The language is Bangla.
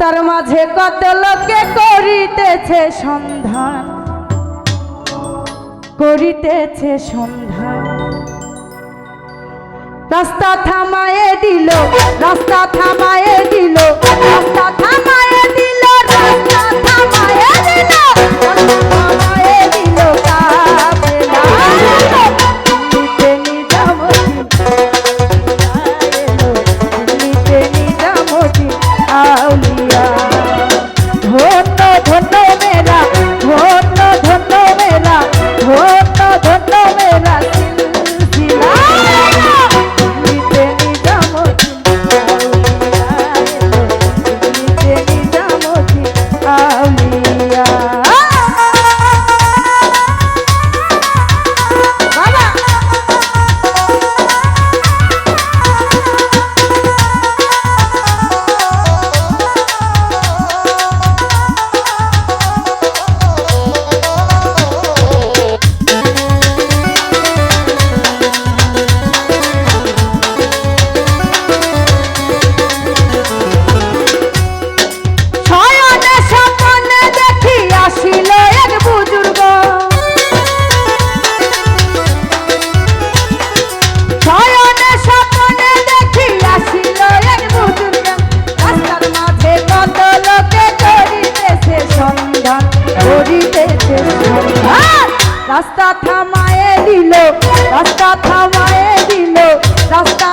রাস্তার মাঝে কত লোকে করিতেছে সন্ধান করিতেছে সন্ধান। রাস্তা থামায়ে দিল, রাস্তা থামায়ে দিল, রাস্তা থামায় জিতেছে। হ্যাঁ, রাস্তা থামায়ে দিল রাস্তা থামায়ে দিল রাস্তা